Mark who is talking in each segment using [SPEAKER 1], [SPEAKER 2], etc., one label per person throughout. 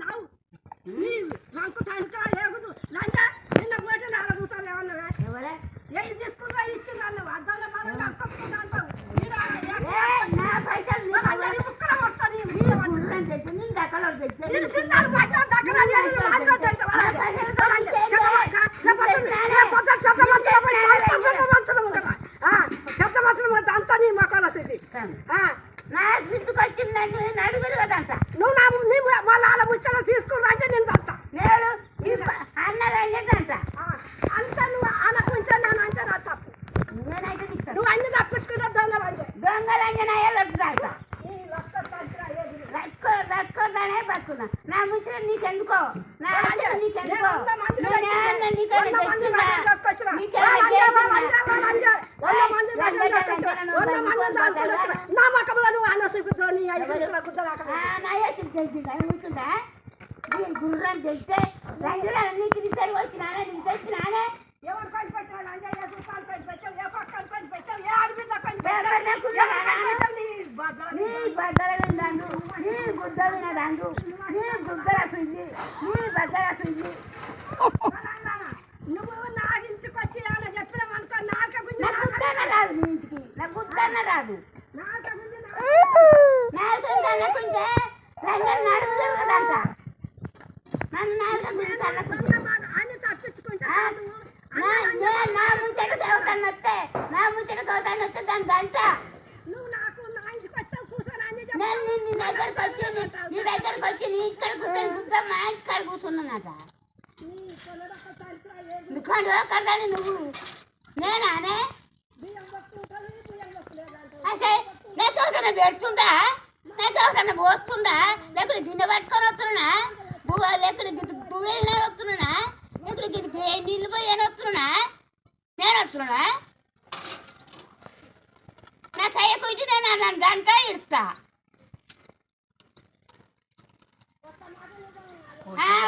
[SPEAKER 1] నావు నీ నాకు తండ్రి నిన్న
[SPEAKER 2] నా.
[SPEAKER 1] నేను నేను
[SPEAKER 2] సిద్ధుకు వచ్చిందని కదంట.
[SPEAKER 1] నువ్వు నా నీ వాళ్ళ ఆడ ముచ్చట తీసుకుని అంటే నేను అంట
[SPEAKER 2] నేడు అన్నదంట
[SPEAKER 1] అంత నువ్వు ఆలకుంటే నేను అంటే నా తప్పు.
[SPEAKER 2] నేనైతే తీస్తాను
[SPEAKER 1] నువ్వు అన్ని తప్పించుకుంటే దొంగలు అంటే.
[SPEAKER 2] రక్కోదానే బతుకున్నా నా ముచ్చట నీకెందుకో? నా ఆశ నీకెందుకో?
[SPEAKER 1] వంద నీ
[SPEAKER 2] గుర్రం తెలిస్తే రంగుల నీకు నీ సరి వచ్చినానే నీకు తెచ్చినానే
[SPEAKER 1] ఎవరు పని పెట్టాలి అంటే ఏ దుకాణం పని పెట్టావు ఏ పక్కన పని పెట్టావు ఏ ఆడబిడ్డ
[SPEAKER 2] నాకు?
[SPEAKER 1] నీ బద్దలు
[SPEAKER 2] నీ బద్దల దండు. నీ గుద్దవిన దండు. నీ గుద్దల సుయ్యి నీ బద్దల సుయ్యి
[SPEAKER 1] నువ్వు నా ఇంటికి వచ్చి ఏమైనా చెప్పినావనుకో నాక
[SPEAKER 2] రాదు నీ ఇంటికి. నా గుద్దన్న రాదు.
[SPEAKER 1] నాక
[SPEAKER 2] తనకుంటే రంగం నడుము జరగదంట నన్ను
[SPEAKER 1] అన్ని తప్పించుకుంటా
[SPEAKER 2] ఆ, నా నే- నా ముచ్చట దేవతను వస్తే నా ముచ్చట దేవతను వస్తే దాని
[SPEAKER 1] చెప్పు.
[SPEAKER 2] నేను నీ- దగ్గరకు వచ్చి నీ- దగ్గరకు వచ్చి నీ ఇక్కడ కూర్చొని చూద్దాం మా ఇంటికాడ కూర్చున్నానట నువ్వు. నేనానే నాకు ఎవరైనా పెడుతుందా? నాకు ఎవరైనా పోస్తుందా? లేకపోతే గిన్నె పట్టుకొని వస్తున్నా బువ్వ లేకపోతే నేను వస్తున్నా లేకుంటే నీళ్ళు పోయి వస్తున్నా నేను వస్తున్నా నా కయ్య కుట్టి నేను నన్ను దానికా ఇడతా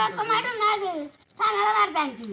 [SPEAKER 2] ఒక్క మాట నాది. తన పడతానికి